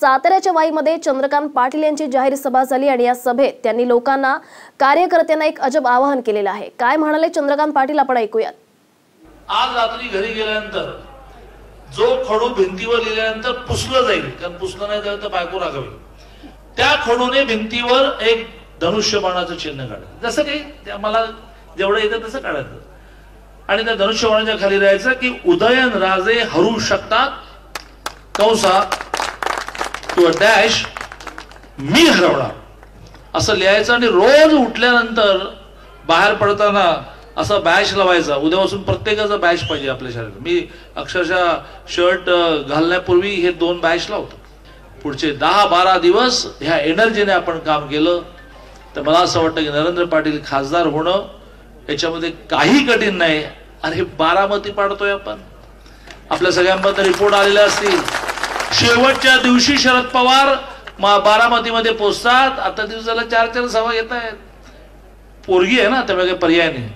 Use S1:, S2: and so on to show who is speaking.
S1: साताऱ्याच्या वाईमध्ये चंद्रकांत पाटील यांची जाहीर सभा झाली आणि या सभेत त्यांनी लोकांना कार्यकर्त्यांना एक अजब आवाहन केलेलं आहे. काय म्हणाले चंद्रकांत पाटील? आपण ऐकूयात.
S2: आज रात्री घरी गेल्यानंतर जो खडू भिंतीवर लिहिल्यानंतर पुसलं जाईल कारण पुसलं नाही तर बायको रागावी. त्या खडूने भिंतीवर एक धनुष्यबाणाचं चिन्ह काढायचं जसं काही ते मला जेवढं येतं तसं काढायचं. आणि त्या धनुष्यबाणाच्या खाली राहायचं की उदयन राजे हरू शकतात कंसा किंवा डॅश मी हरवणार असं लिहायचं आणि रोज उठल्यानंतर बाहेर पडताना असा बॅच लावायचा. उद्यापासून प्रत्येकाचा बॅच पाहिजे आपल्या शरीरात मी अक्षरशः शर्ट घालण्यापूर्वी हे दोन बॅच लावतो. पुढचे दहा बारा दिवस ह्या एनर्जीने आपण काम केलं तर मला असं वाटतं की नरेंद्र पाटील खासदार होणं याच्यामध्ये काही कठीण नाही. अरे बारामती पाडतोय आपण. आपल्या सगळ्यांबद्दल रिपोर्ट आलेले असतील. शेवटच्या दिवशी शरद पवार बारामतीमध्ये पोचतात. आता दिवसाला चार चार सभा येत आहेत पोरगी आहे ना त्यामुळे काही पर्याय नाही.